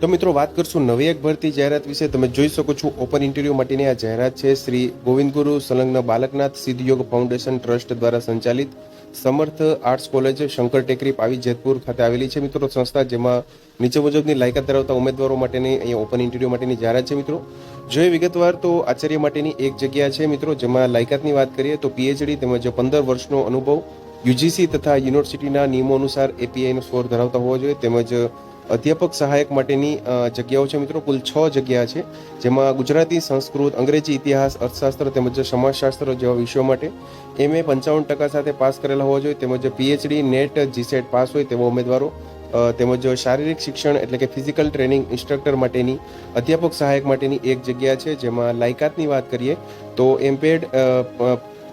તો મિત્રો, વાત કરશું નવી એક ભરતી જાહેરાત વિશે. તમે જોઈ શકો છો ઓપન ઇન્ટરવ્યૂ માટેની આ જાહેરાત છે. શ્રી ગોવિંદ ગુરુ સંલગ્ન બાલકનાથ સિદ્ધયોગ ફાઉન્ડેશન ટ્રસ્ટ દ્વારા સંચાલિત સમર્થ આર્ટ્સ કોલેજ શંકર ટેકરી પાવી જેતપુર ખાતે આવેલી છે. મિત્રો, સંસ્થા જેમાં નીચે મુજબની લાયકાત ધરાવતા ઉમેદવારો માટેની અહીંયા ઓપન ઇન્ટરવ્યૂ માટેની જાહેરાત છે, મિત્રો. જોઈએ વિગતવાર તો આચાર્ય માટેની એક જગ્યા છે, મિત્રો, જેમાં લાયકાતની વાત કરીએ તો પીએચડી તેમજ પંદર વર્ષનો અનુભવ યુજીસી તથા યુનિવર્સિટીના નિયમો અનુસાર એપીઆઈનો સ્કોર ધરાવતા હોવો જોઈએ તેમજ અધ્યાપક સહાયક માટેની જગ્યાઓ છે મિત્રો. કુલ છ જગ્યા છે, જેમાં ગુજરાતી, સંસ્કૃત, અંગ્રેજી, ઇતિહાસ, અર્થશાસ્ત્ર તેમજ સમાજશાસ્ત્ર જેવા વિષયો માટે એમએ પંચાવન ટકા સાથે પાસ કરેલા હોવા જોઈએ. તેમજ પીએચડી, નેટ, જીસેટ પાસ હોય તેવા ઉમેદવારો તેમજ શારીરિક શિક્ષણ એટલે કે ફિઝિકલ ટ્રેનિંગ ઇન્સ્ટ્રક્ટર માટેની, અધ્યાપક સહાયક માટેની એક જગ્યા છે, જેમાં લાયકાતની વાત કરીએ તો એમપેડ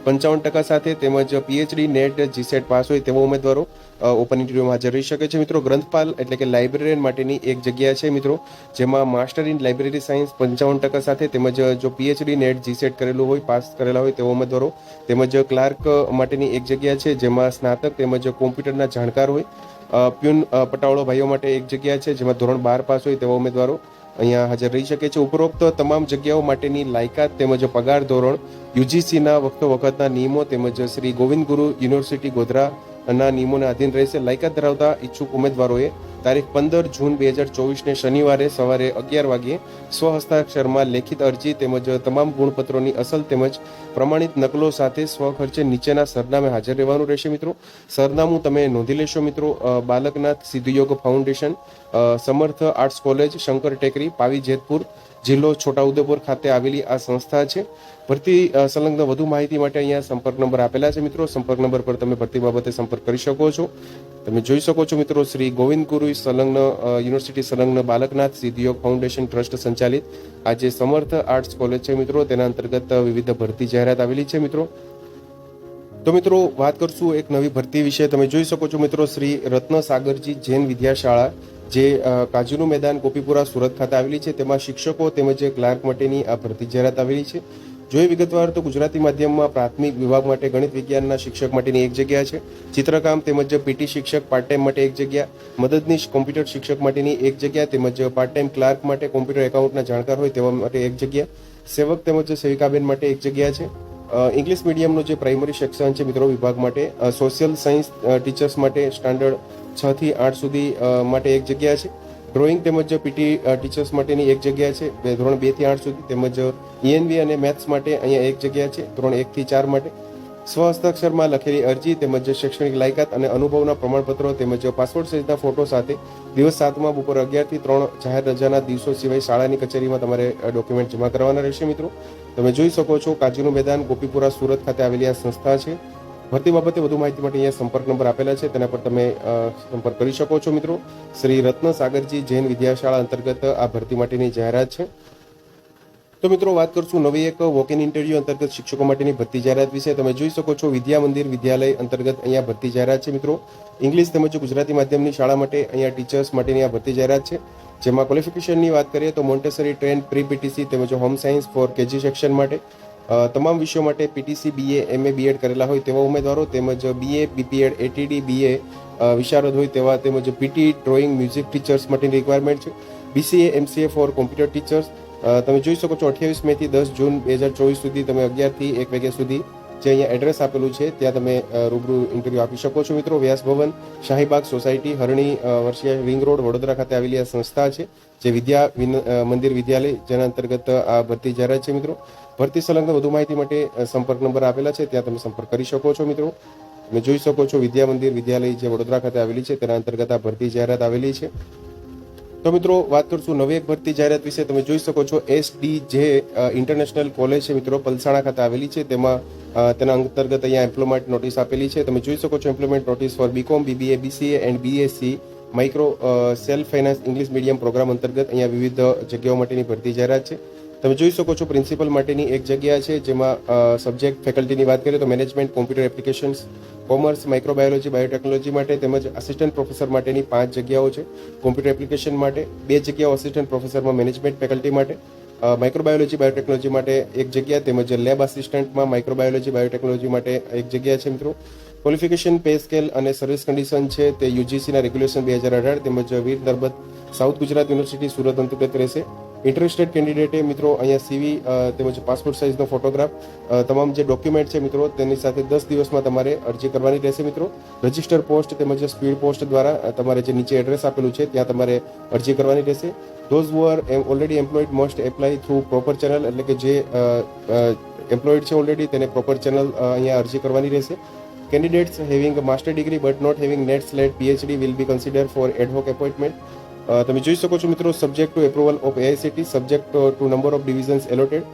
પંચાવન ટકા સાથે તેમજ પીએચડી નેટ જીસેટ પાસ હોય તેવા ઉમેદવારો ઓપન ઇન્ટરવ્યુમાં હાજર રહી શકે છે. મિત્રો, ગ્રંથપાલ એટલે કે લાઇબ્રેરિયન માટેની એક જગ્યા છે, મિત્રો, જેમાં માસ્ટર ઇન લાઇબ્રેરી સાયન્સ પંચાવન ટકા સાથે તેમજ, જો પીએચડી નેટ જીસેટ કરેલું હોય, પાસ કરેલા હોય તેવા ઉમેદવારો, તેમજ ક્લાર્ક માટેની એક જગ્યા છે, જેમાં સ્નાતક તેમજ કોમ્પ્યુટરના જાણકાર હોય. પ્યુન પટાવાળો ભાઈઓ માટે એક જગ્યા છે, જેમાં ધોરણ બાર પાસ હોય તેવા ઉમેદવારો અહીંયા હાજર રહી શકે છે. ઉપરોક્ત તમામ જગ્યાઓ માટેની લાયકાત તેમજ પગાર ધોરણ, યુજીસીના વખતો વખતના નિયમો તેમજ શ્રી ગોવિંદ ગુરુ યુનિવર્સિટી ગોધરાના નિયમોને આધીન રહેશે. લાયકાત ધરાવતા ઈચ્છુક ઉમેદવારોએ તારીખ પંદર જૂન બે હજાર ચોવીસને શનિવારે સવારે અગિયાર વાગ્યે સ્વહસ્તાક્ષરમાં લેખિત અરજી તેમજ તમામ ગુણપત્રોની અસલ તેમજ પ્રમાણિત નકલો સાથે સ્વખર્ચે નીચેના સરનામે હાજર રહેવાનું રહેશે મિત્રો. સરનામું તમે નોંધી લેશો મિત્રો Balaknath Siddhayog foundation Samarth arts college, Shankar Tekri, Pavi Jetpur, જિલ્લો છોટાઉદેપુર ખાતે આવેલી આ સંસ્થા છે. ભરતી સંલગ્ન વધુ માહિતી માટે અહીંયા સંપર્ક નંબર આપેલા છે મિત્રો. સંપર્ક નંબર પર તમે ભરતી બાબતે સંપર્ક કરી શકો છો. તમે જોઈ શકો છો મિત્રો, શ્રી ગોવિંદ ગુરુ સંલગ્ન યુનિવર્સિટી સંલગ્ન બાલકનાથ સિદ્ધિયોગ ફાઉન્ડેશન ટ્રસ્ટ સંચાલિત આ જે સમર્થ આર્ટ્સ કોલેજ છે મિત્રો. તેના અંતર્ગત વિવિધ ભરતી જાહેરાત આવેલી છે મિત્રો. તો મિત્રો, વાત કરશું એક નવી ભરતી વિશે. તમે જોઈ શકો છો મિત્રો, શ્રી રત્ન સાગરજી જૈન વિદ્યાશાળા, જે કાજુનું મેદાન ગોપીપુરા સુરત ખાતે આવેલી છે. તેમાં શિક્ષકો તેમજ ક્લાર્ક માટેની આ ભરતી જાહેરાત આવેલી છે. જોઈએ વિગતવાર તો ગુજરાતી માધ્યમમાં પ્રાથમિક વિભાગ માટે ગણિત વિજ્ઞાનના શિક્ષક માટેની એક જગ્યા છે. ચિત્રકામ તેમજ પીટી શિક્ષક પાર્ટ ટાઈમ માટે એક જગ્યા. મદદનીશ કોમ્પ્યુટર શિક્ષક માટેની એક જગ્યા તેમજ પાર્ટ ટાઈમ ક્લાર્ક માટે કોમ્પ્યુટર એકાઉન્ટના જાણકાર હોય તેવા માટે એક જગ્યા. સેવક તેમજ સેવિકાબેન માટે એક જગ્યા છે. ઇંગ્લિશ મીડિયમનો જે પ્રાઇમરી શિક્ષણ છે મિત્રો વિભાગ માટે સોશિયલ સાયન્સ ટીચર્સ માટે સ્ટાન્ડર્ડ છ થી આઠ સુધી માટે એક જગ્યા છે. ડ્રોઈંગ તેમજ પીટી ટીચર્સ માટેની એક જગ્યા છે. બે, ધોરણ બેથી આઠ સુધી તેમજ ઈએનવી અને મેથ્સ માટે અહીંયા એક જગ્યા છે, ધોરણ એક થી ચાર માટે. સ્વહસ્તાક્ષરમાં લખેલી અરજી તેમજ શૈક્ષણિક લાયકાત અને અનુભવના પ્રમાણપત્રો તેમજ પાસપોર્ટ સાઇઝના ફોટો સાથે દિવસ સાતમાં બપોર અગિયારથી ત્રણ જાહેર રજાના દિવસો સિવાય શાળાની કચેરીમાં તમારે ડોક્યુમેન્ટ જમા કરવાના રહેશે મિત્રો. તમે જોઈ શકો છો કાજીનું મેદાન ગોપીપુરા સુરત ખાતે આવેલી આ સંસ્થા છે. ભરતી બાબતે વધુ માહિતી માટે અહીંયા સંપર્ક નંબર આપેલા છે. તેના પર તમે સંપર્ક કરી શકો છો મિત્રો. શ્રી રત્ન સાગરજી જૈન વિદ્યાશાળા અંતર્ગત આ ભરતી માટેની જાહેરાત છે. તો મિત્રો, વાત કરશું નવી એક વોક ઇન ઇન્ટરવ્યુ અંતર્ગત શિક્ષકો માટેની ભરતી જાહેરાત વિશે. તમે જોઈ શકો છો, વિદ્યા મંદિર વિદ્યાલય અંતર્ગત અહીંયા ભરતી જાહેરાત છે મિત્રો. ઇંગ્લિશ તેમજ ગુજરાતી માધ્યમની શાળા માટે અહીંયા ટીચર્સ માટેની આ ભરતી જાહેરાત છે. જેમાં ક્વોલિફિકેશનની વાત કરીએ તો મોન્ટેસરી ટ્રેન પ્રી પીટીસી તેમજ home science for KG section માટે. તમામ વિષયો માટે પીટીસી બીએ એમએ બીએડ કરેલા હોય તેવા ઉમેદવારો તેમજ બીએ બીપીએડ એટીડી બીએ વિશારદ હોય તેવા તેમજ પીટી ડ્રોઈંગ મ્યુઝિક ટીચર્સ માટેની રિક્વાયરમેન્ટ છે. BCA MCA for computer teachers તમે જોઈ શકો છો અઠ્યાવીસ મેથી દસ જૂન બે હજાર ચોવીસ સુધી તમે અગિયારથી એક વાગ્યા સુધી જે અહીંયા એડ્રેસ આપેલું છે, ત્યાં તમે રૂબરૂ ઇન્ટરવ્યૂ આપી શકો છો મિત્રો. વ્યાસ ભવન, શાહીબાગ સોસાયટી હરણી વર્ષીય રિંગ રોડ વડોદરા ખાતે આવેલી આ સંસ્થા છે, જે વિદ્યા મંદિર વિદ્યાલય, જેના અંતર્ગત આ ભરતી જાહેરાત છે મિત્રો. ભરતી સંલગ્ન વધુ માહિતી માટે સંપર્ક નંબર આપેલા છે, ત્યાં તમે સંપર્ક કરી શકો છો મિત્રો. તમે જોઈ શકો છો વિદ્યા મંદિર વિદ્યાલય જે વડોદરા ખાતે આવેલી છે, તેના અંતર્ગત આ ભરતી જાહેરાત આવેલી છે. તો મિત્રો, વાત કરશું નવી એક ભરતી જાહેરાત વિશે. તમે જોઈ શકો છો એસડી જે ઇન્ટરનેશનલ કોલેજ છે મિત્રો, પલસાણા ખાતે આવેલી છે. તેમાં તેના અંતર્ગત અહીંયા એમ્પ્લોયમેન્ટ નોટિસ આપેલી છે. તમે જોઈ શકો છો employment notice for BCom BBA BCA and BSc micro self finance English medium program અંતર્ગત અહીંયા વિવિધ જગ્યાઓ માટેની ભરતી જાહેરાત છે. તમે જોઈ શકો છો પ્રિન્સિપલ માટેની એક જગ્યા છે, જેમાં સબ્જેક્ટ ફેકલ્ટીની વાત કરીએ તો management, computer applications, commerce, microbiology, biotechnology માટે તેમજ આસિસ્ટન્ટ પ્રોફેસર માટેની પાંચ જગ્યાઓ છે. કોમ્પ્યુટર એપ્લિકેશન માટે બે જગ્યાઓ આસિસ્ટન્ટ પ્રોફેસરમાં મેનેજમેન્ટ ફેકલ્ટી માટે માઇક્રોબાયોલોજી બાયોટેકનોલોજી માટે એક જગ્યા, તેમજ લેબ આસિસ્ટન્ટમાં માઇક્રોબાયોલોજી બાયોટેકનોલોજી માટે એક જગ્યા છે મિત્રો. ક્વોલિફિકેશન પે સ્કેલ અને સર્વિસ કન્ડિશન છે તે યુજીસીના રેગ્યુલેશન બે હજાર અઢાર, તેમજ વીર નર્મદ સાઉથ ગુજરાત યુનિવર્સિટી સુરત અંતર્ગત રહેશે. ઇન્ટરેસ્ટેડ કેન્ડિડેટે મિત્રો અહીંયા સીવી તેમજ પાસપોર્ટ સાઇઝનો ફોટોગ્રાફ તમામ જે ડોક્યુમેન્ટ છે મિત્રો તેની સાથે દસ દિવસમાં તમારે અરજી કરવાની રહેશે મિત્રો. રજિસ્ટર પોસ્ટ તેમજ સ્પીડ પોસ્ટ દ્વારા તમારે જે નીચે એડ્રેસ આપેલું છે ત્યાં તમારે અરજી કરવાની રહેશે. Those who am already employed must apply through proper channel એટલે કે જે એમ્પ્લોયડ છે ઓલરેડી તેને પ્રોપર ચેનલ અહીંયા અરજી કરવાની રહેશે. Candidates having a master degree but not having net slate phd will be considered for અ, તમે જોઈ શકો છો મિત્રો subject to approval of AICTE subject to number of divisions allotted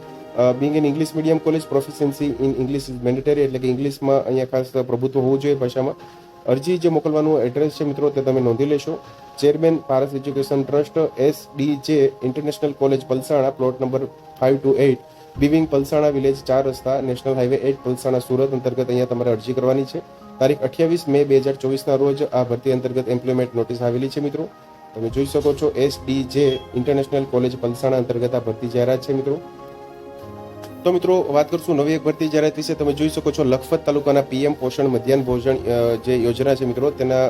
being in English medium college proficiency in English is mandatory એટલે કે ઇંગ્લિશમાં અહીંયા ખાસ પ્રભુત્વ હોવું જોઈએ ભાષામાં. અરજી જે મોકલવાનું એડ્રેસ છે મિત્રો, તે તમે નોંધી લેશો. Chairman Paras education trust S D J international college Palsana plot number five two eight બિવિંગ Palsana village ચાર રસ્તા national highway at Palsana, Surat, અંતર્ગત અહીંયા તમારે અરજી કરવાની છે. તારીખ અઠ્યાવીસ મે બે હજાર ચોવીસના રોજ આ ભરતી અંતર્ગત એમ્પ્લોયમેન્ટ નોટિસ આવેલી છે મિત્રો. તમે જોઈ શકો છો S D J international college Palsana અંતર્ગત આ ભરતી જાહેરાત છે, મિત્રો. તો મિત્રો, વાત કરશું નવી એક ભરતી જાહેરાત વિશે. તમે જોઈ શકો છો લખપત તાલુકાના પીએમ પોષણ મધ્યાહન ભોજન જે યોજના છે, મિત્રો, તેના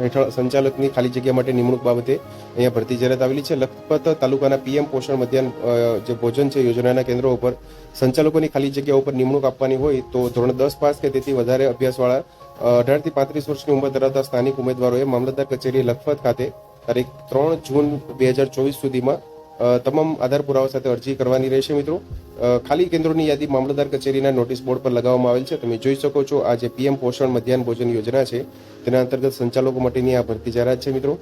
હેઠળ સંચાલકની ખાલી જગ્યા માટે નિમણૂક બાબતે અહીંયા ભરતી જાહેરાત આવેલી છે. લખપત તાલુકાના પીએમ પોષણ મધ્યાહન જે ભોજન છે, યોજનાના કેન્દ્રો ઉપર સંચાલકોની ખાલી જગ્યા ઉપર નિમણૂક આપવાની હોય તો ધોરણ દસ પાસ કે તેથી વધારે અભ્યાસવાળા અઢારથી પાંત્રીસ વર્ષની ઉંમર ધરાવતા સ્થાનિક ઉમેદવારોએ મામલતદાર કચેરી લખપત ખાતે તારીખ ત્રણ જૂન બે હજાર ચોવીસ સુધીમાં તમામ આધાર પુરાવા સાથે અરજી કરવાની રહેશે મિત્રો. ખાલી કેન્દ્રોની યાદી મામલતદાર કચેરીના નોટિસ બોર્ડ પર લગાવવામાં આવેલ છે. તમે જોઈ શકો છો, આ જે પીએમ પોષણ મધ્યાહન ભોજન યોજના છે, તેના અંતર્ગત સંચાલકો માટેની આ ભરતી જાહેરાત છે મિત્રો.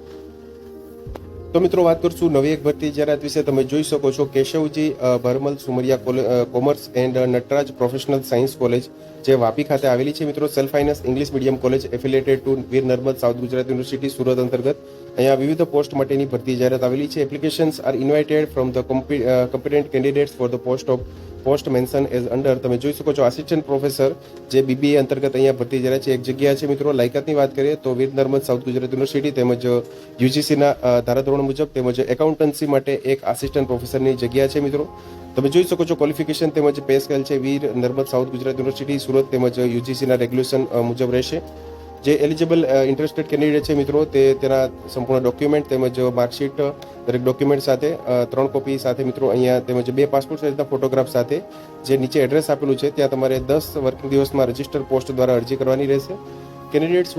તો મિત્રો, વાત કરશું નવી એક ભરતી જાહેરાત વિશે. તમે જોઈ શકો છો, Keshavji Bharmal Sumariya commerce and Nataraj professional science college, જે વાપી ખાતે આવેલી છે મિત્રો. Self finance English medium college, affiliated to Veer Narmad south Gujarat university, Surat અંતર્ગત. અહીંયા વિવિધ પોસ્ટ માટેની ભરતી જાહેરાત આવેલી છે. Applications are invited from the competent candidates for the post of post mention as under તમે જોઈ શકો છો આસિસ્ટન્ટ પ્રોફેસર જે બીબીએ અંતર્ગત અહીંયા ભરતી જાહેરાત છે. એક જગ્યા છે મિત્રો, લાયકાતની વાત કરીએ તો વીર નર્મદ સાઉથ ગુજરાત યુનિવર્સિટી તેમજ યુજીસીના ધારાધોરણ મુજબ તેમજ એકાઉન્ટન્સી માટે એક આસિસ્ટન્ટ પ્રોફેસરની જગ્યા છે મિત્રો. તમે જોઈ શકો છો ક્વોલિફિકેશન તેમજ પે સ્કેલ છે. વીર નર્મદ સાઉથ ગુજરાત યુનિવર્સિટી, સુરત તેમજ યુજીસીના રેગ્યુલેશન મુજબ રહેશે. જે એલિજિબલ ઇન્ટરેસ્ટેડ કેન્ડિડેટ છે મિત્રો તે તેના સંપૂર્ણ ડોક્યુમેન્ટ તેમજ માર્કશીટ દરેક ડોક્યુમેન્ટ સાથે ત્રણ કોપી સાથે મિત્રો અહીંયા તેમજ બે પાસપોર્ટ સાઇઝના ફોટોગ્રાફ સાથે જે નીચે એડ્રેસ આપેલું છે ત્યાં તમારે દસ વર્કિંગ દિવસમાં રજિસ્ટર પોસ્ટ દ્વારા અરજી કરવાની રહેશે candidates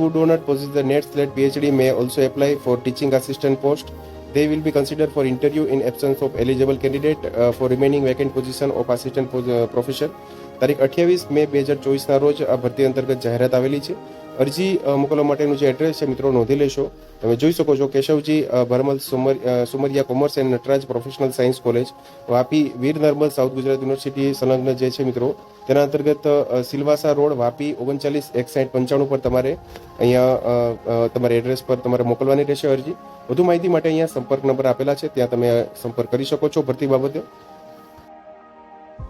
possess the net slate PhD may also apply for teaching assistant post. They will be considered for interview in absence of eligible candidate uh, for remaining vacant position of assistant pos- uh, professor. તારીખ અઠ્યાવીસ મે બે હજાર ચોવીસના રોજ આ ભરતી અંતર્ગત જાહેરાત આવેલી છે અરજી મોકલવા માટેનું જે એડ્રેસ છે, મિત્રો, નોંધી લેશો. તમે જોઈ શકો છો, Keshavji Bharmal Sumar Sumariya commerce and Nataraj professional science college. Vapi, Veer Narmad, south Gujarat university સંલગ્ન જે છે, મિત્રો, તેના અંતર્ગત સિલવાસા રોડ, વાપી, ઓગણચાલીસ, એકસાઠ, પંચાણું પર તમારે અહીંયા તમારા એડ્રેસ પર તમારે મોકલવાની રહેશે અરજી. વધુ માહિતી માટે અહીંયા સંપર્ક નંબર આપેલા છે, ત્યાં તમે સંપર્ક કરી શકો છો ભરતી બાબતે.